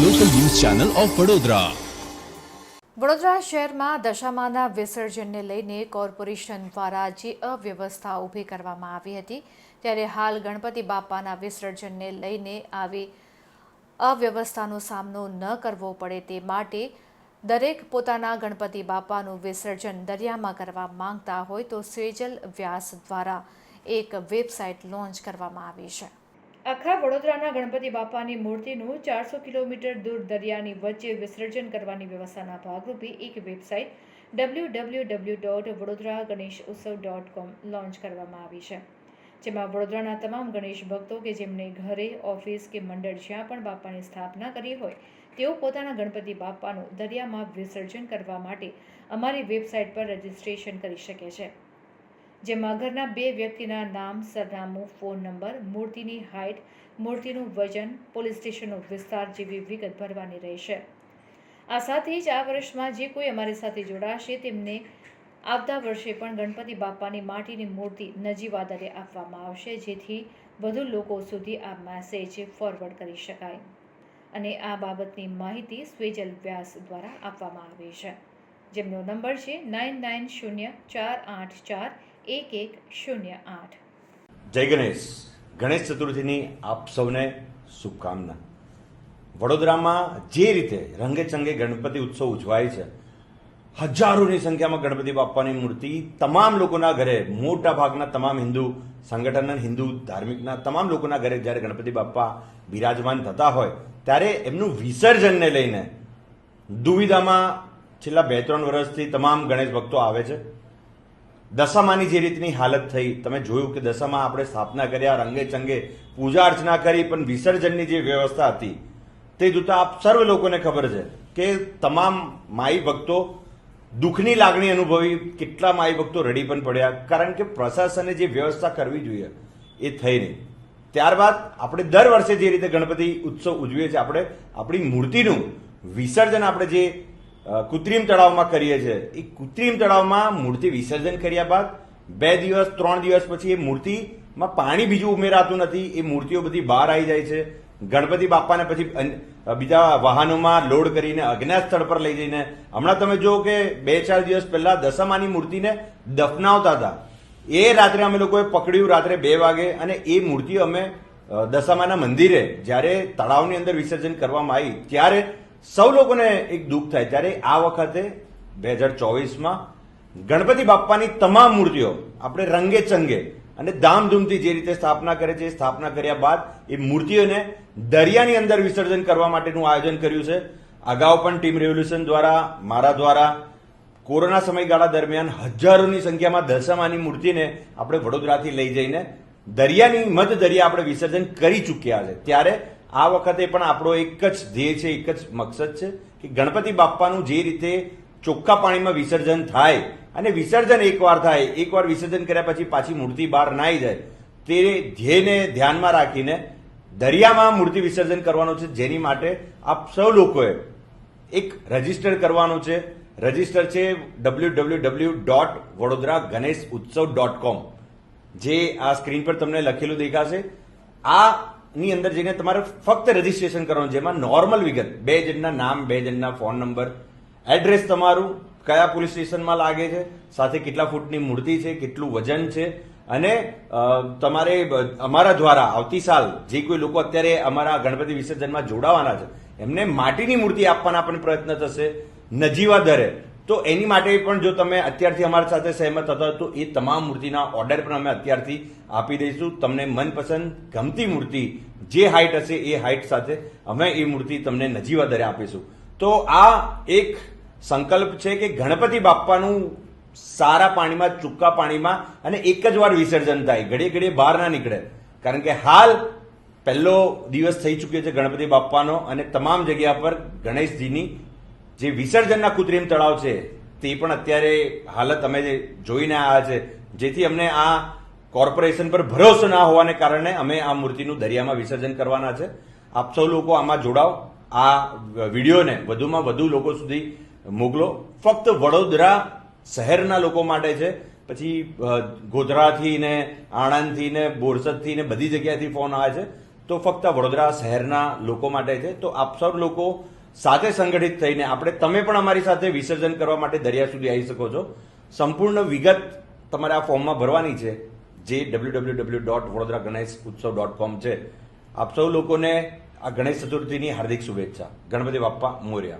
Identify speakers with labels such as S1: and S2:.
S1: Channel of Vadodara.
S2: Vadodara શહેરમાં દશામાના વિસર્જનને લઈને કોર્પોરેશન દ્વારા જે અવ્યવસ્થા ઊભી કરવામાં આવી હતી, ત્યારે હાલ ગણપતિ બાપાના વિસર્જનને લઈને આવી અવ્યવસ્થાનો સામનો ન કરવો પડે તે માટે દરેક પોતાના ગણપતિ બાપાનું વિસર્જન દરિયામાં કરવા માંગતા હોય તો સેજલ વ્યાસ દ્વારા એક વેબસાઇટ લોન્ચ કરવામાં આવી છે. આખા વડોદરાના ગણપતિ બાપાની મૂર્તિનું ચારસો કિલોમીટર દૂર દરિયાની વચ્ચે વિસર્જન કરવાની વ્યવસ્થાના ભાગરૂપે એક website W W W dot Vadodara Ganesh Utsav dot com launch કરવામાં આવી છે. જેમાં વડોદરાના તમામ ગણેશ ભક્તો કે જેમને ઘરે, ઓફિસ કે મંડળ જ્યાં પણ બાપાની સ્થાપના કરી હોય, તેઓ પોતાના ગણપતિ બાપાનું દરિયામાં વિસર્જન કરવા માટે અમારી વેબસાઇટ પર રજિસ્ટ્રેશન કરી શકે છે. જેમાં ઘરના બે વ્યક્તિના નામ, સરનામું, ફોન નંબર, મૂર્તિની હાઇટ મૂર્તિનું વજન, પોલીસ સ્ટેશનનો વિસ્તાર જેવી વિગત ભરવાની રહેશે. આ સાથે જ આ વર્ષમાં જે કોઈ અમારી સાથે જોડાશે, તેમને આવતા વર્ષે પણ ગણપતિ બાપાની માટીની મૂર્તિ નજીવ આધારે આપવામાં આવશે, જેથી વધુ લોકો સુધી આ મેસેજ ફોરવર્ડ કરી શકાય. અને આ બાબતની માહિતી સ્વેજલ વ્યાસ દ્વારા આપવામાં આવી છે. જેમનો નંબર છે નાઇન નાઇન શૂન્ય ચાર આઠ ચાર એક એક શૂન્ય આઠ.
S3: જય ગણેશ. ગણેશ ચતુર્થીની આપ સૌને શુભકામના. વડોદરામાં જે રીતે રંગેચંગે ગણપતિ ઉત્સવ ઉજવાય છે, હજારોની સંખ્યામાં ગણપતિ બાપ્પાની મૂર્તિ તમામ લોકોના ઘરે, મોટા ભાગના તમામ હિન્દુ સંગઠનના, હિન્દુ ધાર્મિકના તમામ લોકોના ઘરે જ્યારે ગણપતિ બાપ્પા બિરાજમાન થતા હોય, ત્યારે એમનું વિસર્જનને લઈને દુવિધામાં છેલ્લા બે ત્રણ વર્ષથી તમામ ગણેશ ભક્તો આવે છે. દશામાની જે રીતની હાલત થઈ, તમે જોયું કે દશામાં આપણે સ્થાપના કર્યા, રંગે ચંગે પૂજા અર્ચના કરી, પણ વિસર્જનની જે વ્યવસ્થા હતી, તે જોતા આપ સર્વ લોકોને ખબર છે કે તમામ માઈ ભક્તો દુઃખની લાગણી અનુભવી, કેટલા માઈ ભક્તો રડી પણ પડ્યા, કારણ કે પ્રશાસને જે વ્યવસ્થા કરવી જોઈએ, એ થઈ નહીં. ત્યારબાદ આપણે દર વર્ષે જે રીતે ગણપતિ ઉત્સવ ઉજવીએ છીએ, આપણે આપણી મૂર્તિનું વિસર્જન આપણે જે કૃત્રિમ તળાવમાં કરીએ છીએ એ કૃત્રિમ તળાવમાં મૂર્તિ વિસર્જન કર્યા બાદ બે દિવસ, ત્રણ દિવસ પછી એ મૂર્તિમાં પાણી બીજું ઉમેરાતું નથી. એ મૂર્તિઓ બધી બહાર આવી જાય છે. ગણપતિ બાપાને પછી બીજા વાહનોમાં લોડ કરીને અજ્ઞાત સ્થળ પર લઈ જઈને હમણાં તમે જો કે બે ચાર દિવસ પહેલા દશામાની મૂર્તિને દફનાવતા હતા. એ રાત્રે અમે લોકોએ પકડ્યું રાત્રે બે વાગે અને એ મૂર્તિઓ અમે દશામાના મંદિરે જ્યારે તળાવની અંદર વિસર્જન કરવામાં આવી, ત્યારે સૌ લોકોને એક દુઃખ થાય ત્યારે આ વખતે બે હજાર ચોવીસમાં ગણપતિ બાપ્પાની તમામ મૂર્તિઓ આપણે રંગે ચંગે અને ધામધૂમથી જે રીતે સ્થાપના કરે છે એ સ્થાપના કર્યા બાદ એ મૂર્તિઓને દરિયાની અંદર વિસર્જન કરવા માટેનું આયોજન કર્યું છે. અગાઉ પણ ટીમ રેવોલ્યુશન દ્વારા, મારા દ્વારા કોરોના સમયગાળા દરમિયાન હજારોની સંખ્યામાં દશામાની મૂર્તિને આપણે વડોદરાથી લઈ જઈને દરિયાની મધ દરિયા આપણે વિસર્જન કરી ચૂક્યા છે. ત્યારે આ વખતે પણ આપણો એક જ ધ્યેય છે, એક જ મકસદ છે કે ગણપતિ બાપ્પાનું જે રીતે ચોખ્ખા પાણીમાં વિસર્જન થાય અને વિસર્જન એકવાર થાય, એકવાર વિસર્જન કર્યા પછી પાછી મૂર્તિ બહાર ના જાય, તે ધ્યેયને ધ્યાનમાં રાખીને દરિયામાં મૂર્તિ વિસર્જન કરવાનું છે. જેની માટે આપ સૌ લોકોએ એક રજિસ્ટર કરવાનું છે. રજિસ્ટર છે W W W dot Vadodara Ganesh Utsav dot com જે આ સ્ક્રીન પર તમને લખેલું દેખાશે. આ ની અંદર જઈને તમારે ફક્ત રજીસ્ટ્રેશન કરવાનું જેમાં નોર્મલ વિગત, બે જણના નામ, બે જણના ફોન નંબર એડ્રેસ તમારું, કયા પોલીસ સ્ટેશનમાં લાગે છે, સાથે કેટલા ફૂટની મૂર્તિ છે, કેટલું વજન છે, અને તમારે અમારા દ્વારા આવતી સાલ જે કોઈ લોકો અત્યારે અમારા ગણપતિ વિસર્જનમાં જોડાવાના છે, એમને માટીની મૂર્તિ આપવાના પણ પ્રયત્ન થશે, નજીવા દરે. તો એની માટે પણ જો તમે અત્યારથી અમારી સાથે સહેમત હતા તો એ તમામ મૂર્તિના ઓર્ડર પણ અમે અત્યારથી આપી દઈશું. તમને મનપસંદ, ગમતી મૂર્તિ જે હાઇટ હશે એ હાઇટ સાથે અમે એ મૂર્તિ તમને નજીવા દરે આપીશું. તો આ એક સંકલ્પ છે કે ગણપતિ બાપ્પાનું સારા પાણીમાં, ચૂક્કા પાણીમાં અને એક જ વાર વિસર્જન થાય. ઘડીએ ઘડીએ બહાર ના નીકળે. કારણ કે હાલ પહેલો દિવસ થઈ ચૂક્યો છે ગણપતિ બાપ્પાનો અને તમામ જગ્યા પર ગણેશજીની જે વિસર્જનના કૃત્રિમ તળાવ છે, તે પણ અત્યારે હાલત અમે જે જોઈને આવ્યા છે, જેથી અમને આ કોર્પોરેશન પર ભરોસો ના હોવાને કારણે અમે આ મૂર્તિનું દરિયામાં વિસર્જન કરવાના છે. આપ સૌ લોકો આમાં જોડાઓ. આ વિડીયોને વધુમાં વધુ લોકો સુધી મોકલો. ફક્ત વડોદરા શહેરના લોકો માટે છે. પછી ગોધરાથી ને આણંદથી ને બોરસદથી ને બધી જગ્યાએથી ફોન આવે છે. તો ફક્ત વડોદરા શહેરના લોકો માટે છે. તો આપ સૌ લોકો સાથે સંગઠિત થઈને આપણે તમે પણ અમારી સાથે વિસર્જન કરવા માટે દરિયા સુધી આવી શકો છો. સંપૂર્ણ વિગત તમારે આ ફોર્મમાં ભરવાની છે, જે W W W dot Vadodara Ganesh Utsav dot com છે. આપ સૌ લોકોને આ ગણેશ ચતુર્થીની હાર્દિક શુભેચ્છા. ગણપતિ બાપ્પા મોર્યા.